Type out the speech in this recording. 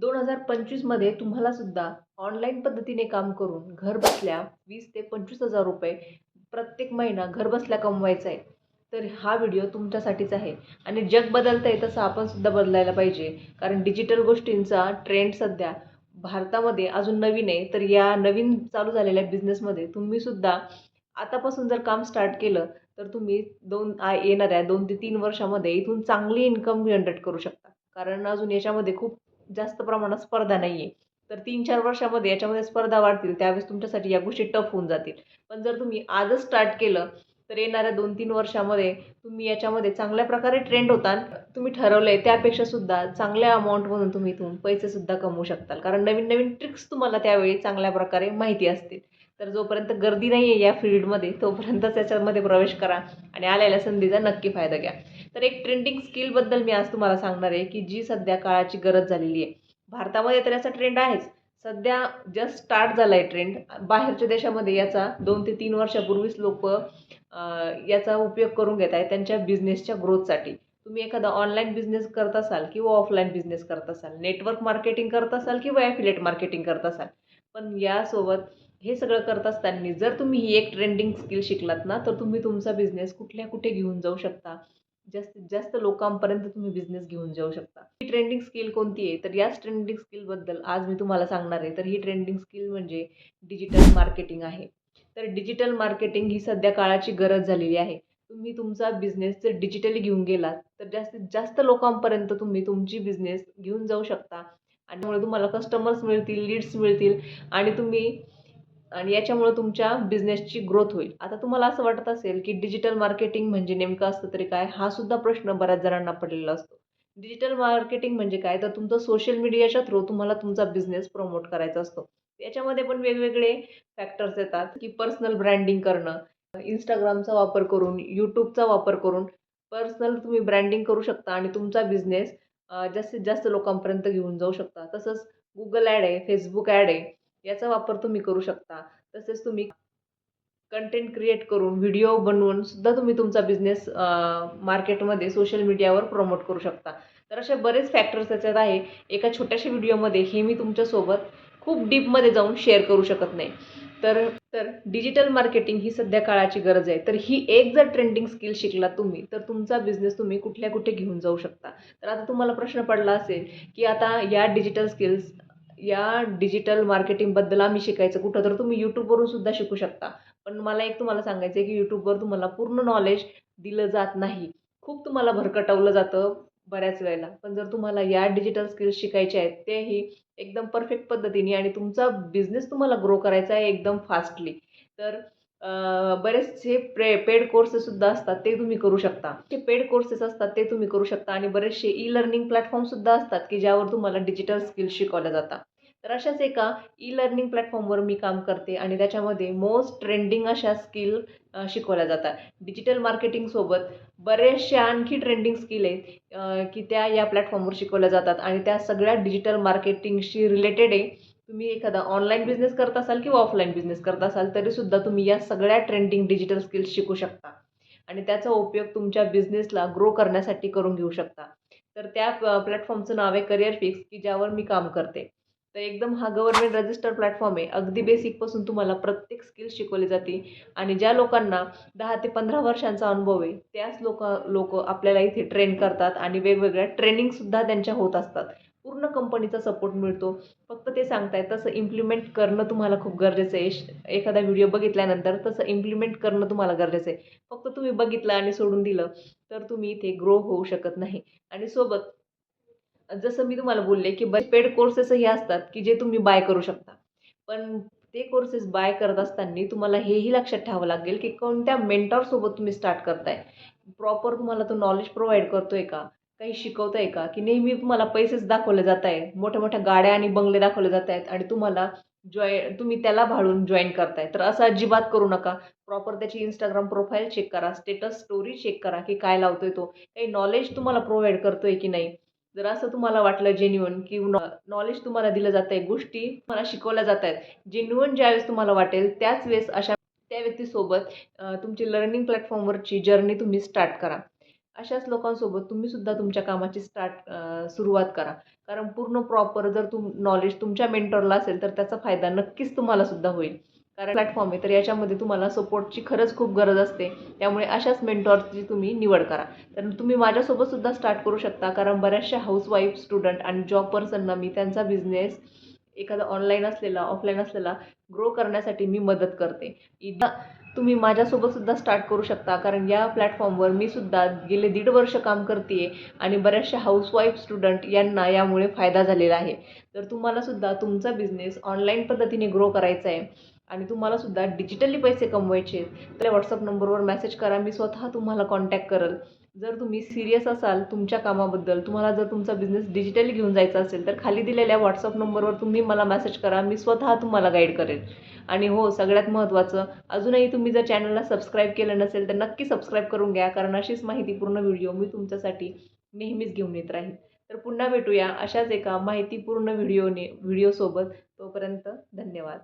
दोन हजार पंचवीसमध्ये तुम्हाला सुद्धा ऑनलाईन पद्धतीने काम करून घर बसल्या वीस ते पंचवीस हजार रुपये प्रत्येक महिना घर बसल्या कमवायचा आहे. तर हा व्हिडिओ तुमच्यासाठीच आहे. आणि जग बदलतं आहे तसं आपण सुद्धा बदलायला पाहिजे. कारण डिजिटल गोष्टींचा ट्रेंड सध्या भारतामध्ये अजून नवीन आहे. तर या नवीन चालू झालेल्या बिझनेसमध्ये तुम्ही सुद्धा आतापासून जर काम स्टार्ट केलं तर तुम्ही दोन आ येणाऱ्या दोन ते तीन वर्षामध्ये इथून चांगली इन्कम जनरेट करू शकता. कारण अजून याच्यामध्ये खूप जास्त प्रमाणात स्पर्धा नाही आहे तर तीन चार वर्षामध्ये याच्यामध्ये स्पर्धा वाढतील त्यावेळेस तुमच्यासाठी या गोष्टी टफ होऊन जातील. पण जर तुम्ही आजच स्टार्ट केलं तर येणाऱ्या दोन तीन वर्षामध्ये तुम्ही याच्यामध्ये चांगल्या प्रकारे ट्रेंड होता तुम्ही ठरवलं आहे त्यापेक्षा सुद्धा चांगल्या अमाऊंटमधून तुम्ही इथून पैसेसुद्धा कमवू शकताल. कारण नवीन नवीन ट्रिक्स तुम्हाला त्यावेळी चांगल्या प्रकारे माहिती असतील. तर जोपर्यंत गर्दी नाही आहे या फील्डमध्ये तोपर्यंतच याच्यामध्ये प्रवेश करा आणि आलेल्या संधीचा नक्की फायदा घ्या. तर एक ट्रेंडिंग स्किलबद्दल मी आज तुम्हाला सांगणार आहे की जी सध्या काळाची गरज झालेली आहे. भारतामध्ये तर याचा ट्रेंड आहेच. सध्या जस्ट स्टार्ट झाला आहे ट्रेंड बाहेरच्या देशामध्ये याचा दोन ते तीन वर्षापूर्वीच लोक याचा उपयोग करून घेत आहे त्यांच्या बिझनेसच्या ग्रोथसाठी तुम्ही एखादा ऑनलाईन बिझनेस करत असाल किंवा ऑफलाईन बिझनेस करत असाल नेटवर्क मार्केटिंग करत असाल किंवा ॲफिलेट मार्केटिंग करत असाल पण यासोबत हे सगळं करत असताना जर तुम्ही ही एक ट्रेंडिंग स्किल शिकलात ना तर तुम्ही तुमचा बिझनेस कुठल्या कुठे घेऊन जाऊ शकता? जास्तीत जास्त लोकांपर्यंत तुम्ही बिझनेस घेऊन जाऊ शकता. ही ट्रेंडिंग स्किल कोणती आहे? तर याच ट्रेंडिंग स्किलबद्दल आज मी तुम्हाला सांगणार आहे. तर ही ट्रेंडिंग स्किल म्हणजे डिजिटल मार्केटिंग आहे. तर डिजिटल मार्केटिंग ही सध्या काळाची गरज झालेली आहे. तुम्ही तुमचा बिझनेस जर डिजिटली घेऊन गेलात तर जास्तीत जास्त लोकांपर्यंत तुम्ही तुमची बिझनेस घेऊन जाऊ शकता. आणि त्यामुळे तुम्हाला कस्टमर्स मिळतील लीड्स मिळतील. आणि तुम्ही आणि याच्यामुळं तुमच्या बिझनेसची ग्रोथ होईल. आता तुम्हाला असं वाटत असेल की डिजिटल मार्केटिंग म्हणजे नेमकं असतं तरी काय? हा सुद्धा प्रश्न बऱ्याच जणांना पडलेला असतो. डिजिटल मार्केटिंग म्हणजे काय? तर तुमचं सोशल मीडियाच्या थ्रू तुम्हाला तुमचा बिझनेस प्रमोट करायचा असतो. याच्यामध्ये पण वेगवेगळे फॅक्टर्स येतात की पर्सनल ब्रँडिंग करणं इंस्टाग्रामचा वापर करून यूट्यूबचा वापर करून पर्सनल तुम्ही ब्रँडिंग करू शकता आणि तुमचा बिझनेस जास्तीत जास्त लोकांपर्यंत घेऊन जाऊ शकता. तसंच गुगल ॲड आहे फेसबुक ॲड आहे. याचा वापर तुम्ही करू शकता. तसेच तुम्ही कंटेंट क्रिएट करून व्हिडिओ बनवून सुद्धा तुम्ही तुमचा बिझनेस मार्केटमध्ये सोशल मीडियावर प्रमोट करू शकता. तर असे बरेच फॅक्टर्स त्याच्यात आहे. एका छोट्याशा व्हिडिओमध्ये हे मी तुमच्यासोबत खूप डीपमध्ये जाऊन शेअर करू शकत नाही. तर तर डिजिटल मार्केटिंग ही सध्या काळाची गरज आहे. तर ही एक जर ट्रेंडिंग स्किल शिकला तुम्ही तर तुमचा बिझनेस तुम्ही कुठल्या कुठे घेऊन जाऊ शकता. तर आता तुम्हाला प्रश्न पडला असेल की आता या डिजिटल स्किल्स या डिजिटल मार्केटिंगबद्दल आम्ही शिकायचं. कुठं तर तुम्ही यूट्यूबवरून सुद्धा शिकू शकता. पण मला एक तुम्हाला सांगायचं आहे की यूट्यूबवर तुम्हाला पूर्ण नॉलेज दिलं जात नाही. खूप तुम्हाला भरकटवलं जातं बऱ्याच वेळेला. पण जर तुम्हाला या डिजिटल स्किल्स शिकायचे आहेत तेही एकदम परफेक्ट पद्धतीने आणि तुमचा बिझनेस तुम्हाला ग्रो करायचा आहे एकदम फास्टली तर बरेचसे प्रे पेड कोर्सेससुद्धा असतात ते तुम्ही करू शकता. जे पेड कोर्सेस असतात ते तुम्ही करू शकता. आणि बरेचसे ई लर्निंग प्लॅटफॉर्मसुद्धा असतात की ज्यावर तुम्हाला डिजिटल स्किल्स शिकवल्या जातात. तर अशाच एका ई लर्निंग प्लॅटफॉर्मवर मी काम करते आणि त्याच्यामध्ये मोस्ट ट्रेंडिंग अशा स्किल शिकवल्या जातात. डिजिटल मार्केटिंगसोबत बरेचशा आणखी ट्रेंडिंग स्किल आहेत की त्या या प्लॅटफॉर्मवर शिकवल्या जातात आणि त्या सगळ्या डिजिटल मार्केटिंगशी रिलेटेड आहे. तुम्ही एखादा ऑनलाईन बिझनेस करत असाल किंवा ऑफलाईन बिझनेस करत असाल तरीसुद्धा तुम्ही या सगळ्या ट्रेंडिंग डिजिटल स्किल्स शिकू शकता. आणि त्याचा उपयोग तुमच्या बिझनेसला ग्रो करण्यासाठी करून घेऊ शकता. तर त्या प्लॅटफॉर्मचं नाव आहे करिअर फिक्स की ज्यावर मी काम करते. तर एकदम हा गव्हर्नमेंट रजिस्टर्ड प्लॅटफॉर्म आहे. अगदी बेसिकपासून तुम्हाला प्रत्येक स्किल शिकवली जाते. आणि ज्या लोकांना दहा ते पंधरा वर्षांचा अनुभव आहे त्याच लोक लोक आपल्याला इथे ट्रेन करतात आणि वेगवेगळ्या ट्रेनिंगसुद्धा त्यांच्या होत असतात. पूर्ण कंपनीचा सपोर्ट मिळतो. फक्त ते सांगताय तसं इम्प्लिमेंट करणं तुम्हाला खूप गरजेचं आहे. एखादा व्हिडिओ बघितल्यानंतर तसं इम्प्लिमेंट करणं तुम्हाला गरजेचं आहे. फक्त तुम्ही बघितलं आणि सोडून दिलं तर तुम्ही इथे ग्रो होऊ शकत नाही. आणि सोबत जसं मी तुम्हाला बोलले की बरेच पेड कोर्सेसही असतात की जे तुम्ही बाय करू शकता. पण ते कोर्सेस बाय करत असताना तुम्हाला हेही लक्षात ठेवावं लागेल की कोणत्या मेंटॉरसोबत तुम्ही स्टार्ट करताय? प्रॉपर तुम्हाला तो नॉलेज प्रोव्हाइड करतो आहे का? काही शिकवताय आहे का? की नेहमी तुम्हाला पैसेच दाखवले जात आहे मोठ्या मोठ्या गाड्या आणि बंगले दाखवले जात आहेत आणि तुम्हाला जॉय तुम्ही त्याला भाडून जॉईन करताय. तर असं अजिबात करू नका. प्रॉपर त्याची इंस्टाग्राम प्रोफाईल चेक करा स्टेटस स्टोरी चेक करा की काय लावतोय तो. काही नॉलेज तुम्हाला प्रोव्हाइड करतोय की नाही? जर असं तुम्हाला वाटलं जेन्युअन की नॉलेज तुम्हाला दिलं जात आहे गोष्टी तुम्हाला शिकवल्या जात आहेत जेन्युअन ज्यावेळेस तुम्हाला वाटेल त्याच वेळेस अशा त्या व्यक्तीसोबत तुमची लर्निंग प्लॅटफॉर्मवरची जर्नी तुम्ही स्टार्ट करा. अशाच लोकांसोबत तुम्हीसुद्धा तुमच्या कामाची स्टार्ट सुरुवात करा. कारण पूर्ण प्रॉपर जर तुम नॉलेज तुमच्या मेंटरला असेल तर त्याचा फायदा नक्कीच तुम्हालासुद्धा होईल. कारण प्लॅटफॉर्म आहे तर याच्यामध्ये तुम्हाला सपोर्टची खरंच खूप गरज असते. त्यामुळे अशाच मेंटॉरची तुम्ही निवड करा. तर तुम्ही माझ्यासोबतसुद्धा स्टार्ट करू शकता कारण बऱ्याचशा हाऊसवाईफ स्टुडंट आणि जॉब पर्सनना मी त्यांचा बिझनेस एखादा ऑनलाईन असलेला ऑफलाईन असलेला ग्रो करण्यासाठी मी मदत करते. इदा तुम्ही माझ्यासोबतसुद्धा स्टार्ट करू शकता कारण या प्लॅटफॉर्मवर मी सुद्धा गेले दीड वर्ष काम करते आणि बऱ्याचशा हाऊसवाईफ स्टुडंट यांना यामुळे फायदा झालेला आहे. तर तुम्हाला सुद्धा तुमचा बिझनेस ऑनलाईन पद्धतीने ग्रो करायचा आहे. आणि तुम्हाला सुद्धा डिजिटली पैसे कमवायचे आहेत तर व्हॉट्सअप नंबरवर मेसेज करा मी स्वतः तुम्हाला कॉन्टॅक्ट करेल. जर तुम्ही सिरियस असाल तुमच्या कामाबद्दल तुम्हाला जर तुमचा बिझनेस डिजिटली घेऊन जायचा असेल तर खाली दिलेल्या व्हॉट्सअप नंबरवर तुम्ही मला मेसेज करा मी स्वतः तुम्हाला गाईड करेन आणि हो सगळ्यात महत्त्वाचं अजूनही तुम्ही जर चॅनलला सबस्क्राईब केलं नसेल तर नक्की सबस्क्राईब करून घ्या कारण अशीच माहितीपूर्ण व्हिडिओ मी तुमच्यासाठी नेहमीच घेऊन येत राहील तर पुन्हा भेटूया अशाच एका माहितीपूर्ण व्हिडिओने व्हिडिओसोबत तोपर्यंत धन्यवाद.